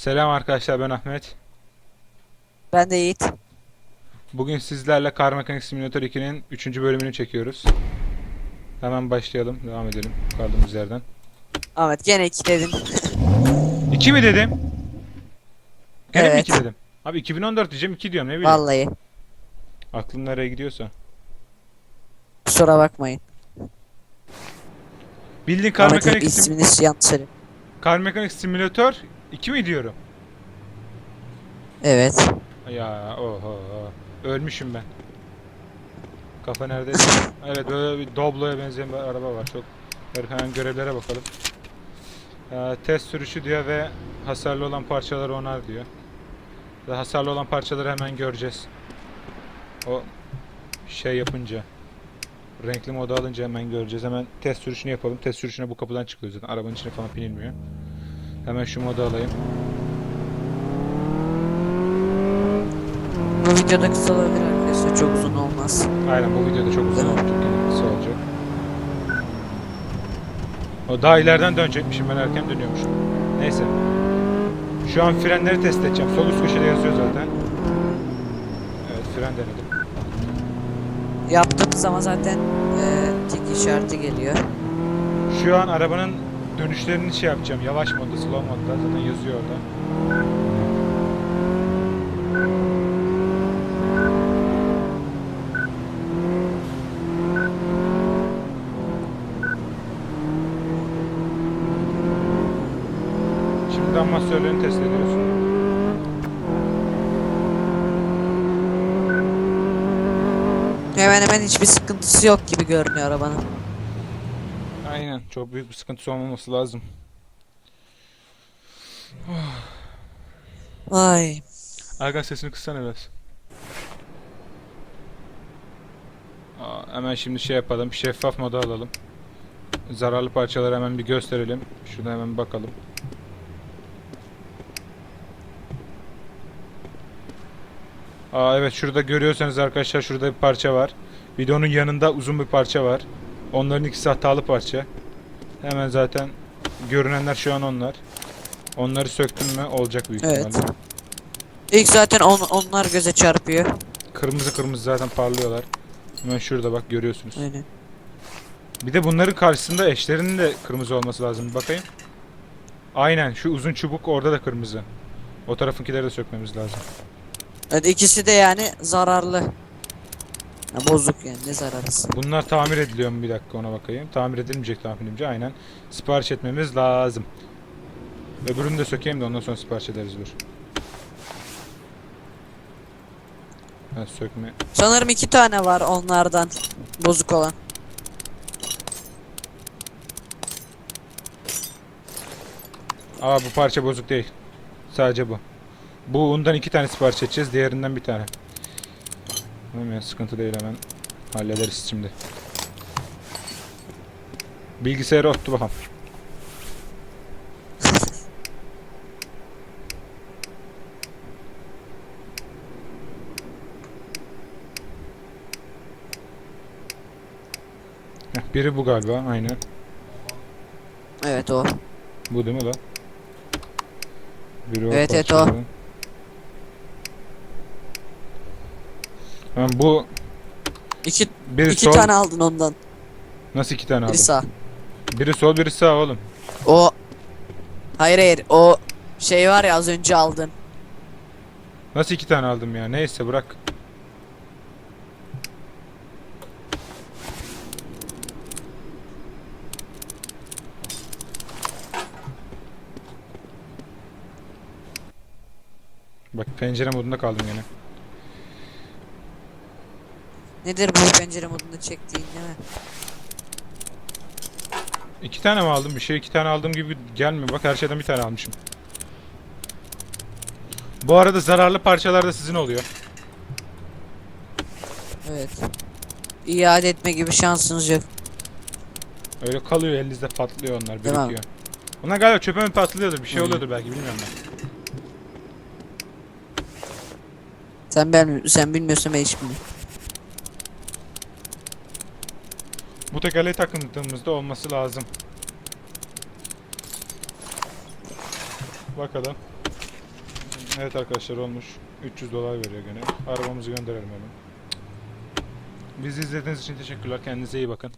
Selam arkadaşlar ben Ahmet. Ben de Yiğit. Bugün sizlerle Car Mechanic Simulator 2'nin 3. bölümünü çekiyoruz. Hemen başlayalım. Devam edelim kaldığımız yerden. Ahmet gene iki dedin. 2 mi dedim? Gene mi Evet. 2 dedim? Abi 2014 diyeceğim 2 diyorum ne bileyim. Vallahi. Aklım nereye gidiyorsa. Kusura bakmayın. Bildiğin Car Mechanic, Sim- ismini yanlış. Car Mechanic Simulator 2 mi diyorum? Evet. Ya oho. Ölmüşüm ben. Kafa nerede? evet böyle bir Doblo'ya benzeyen bir araba var. Çok hemen görevlere bakalım. Ee, test sürüşü diyor ve hasarlı olan parçaları onar diyor. Ve hasarlı olan parçaları hemen göreceğiz. O şey yapınca renkli modu alınca hemen göreceğiz. Hemen test sürüşünü yapalım. Test sürüşüne bu kapıdan çıkıyor zaten. Arabanın içine falan binilmiyor. Hemen şu modu alayım. Bu videoda kısa olabilir arkadaşlar. Çok uzun olmaz. Aynen bu videoda çok uzun olacak. Yani kısa olacak. O daha ileriden dönecekmişim ben erken dönüyormuşum. Neyse. Şu an frenleri test edeceğim. Sol üst köşede yazıyor zaten. Evet fren denedim. Yaptığımız zaman zaten e, tik işareti geliyor. Şu an arabanın dönüşlerini şey yapacağım. Yavaş modda, slow modda. Zaten yazıyor orada. Şimdi amasörlerini test ediyoruz. Hemen hemen hiçbir sıkıntısı yok gibi görünüyor arabanın. Aynen. Çok büyük bir sıkıntısı olmaması lazım. Ay. Ergan sesini kıssana biraz. Aa, hemen şimdi şey yapalım. Şeffaf moda alalım. Zararlı parçaları hemen bir gösterelim. Şurada hemen bakalım. Aa evet şurada görüyorsanız arkadaşlar şurada bir parça var. Bir de onun yanında uzun bir parça var. Onların ikisi hatalı parça. Hemen zaten görünenler şu an onlar. Onları söktüm mü olacak büyük Evet. ihtimalle. İlk zaten on, onlar göze çarpıyor. Kırmızı kırmızı zaten parlıyorlar. Hemen şurada bak görüyorsunuz. Aynen. Bir de bunların karşısında eşlerinin de kırmızı olması lazım. Bir bakayım. Aynen şu uzun çubuk orada da kırmızı. O tarafınkileri de sökmemiz lazım. Evet ikisi de yani zararlı. Ha, bozuk yani ne zararlısı. Bunlar tamir ediliyor mu bir dakika ona bakayım. Tamir edilmeyecek tahminimce aynen. Sipariş etmemiz lazım. Öbürünü de sökeyim de ondan sonra sipariş ederiz dur. Ha, sökme. Sanırım iki tane var onlardan bozuk olan. Aa bu parça bozuk değil. Sadece bu. Bu undan iki tane sipariş edeceğiz. Diğerinden bir tane. Tamam ya sıkıntı değil hemen. Hallederiz şimdi. Bilgisayarı ottu bakalım. Heh, Biri bu galiba aynen. Evet o. Bu değil mi lan? Biri o Evet, evet, o. parçalı. Ha, bu İki, biri iki sol. tane aldın ondan. Nasıl iki tane Biri aldın? sağ. Biri sol biri sağ oğlum. O Hayır hayır o şey var ya az önce aldın. Nasıl iki tane aldım ya? Neyse bırak. Bak pencere modunda kaldım gene. Nedir bu pencere modunda çektiğin değil mi? İki tane mi aldım? Bir şey iki tane aldığım gibi gelmiyor. Bak her şeyden bir tane almışım. Bu arada zararlı parçalar da sizin oluyor. Evet. İade etme gibi şansınız yok. Öyle kalıyor elinizde patlıyor onlar birikiyor. Onlar galiba çöpe mi patlıyordur bir şey Hı. oluyordur belki bilmiyorum ben. Sen ben sen bilmiyorsan ben hiç bilmiyorum. Bu tekerleği takıldığımızda olması lazım. Bakalım. Evet arkadaşlar olmuş. 300 dolar veriyor gene. Arabamızı gönderelim hemen. Bizi izlediğiniz için teşekkürler. Kendinize iyi bakın.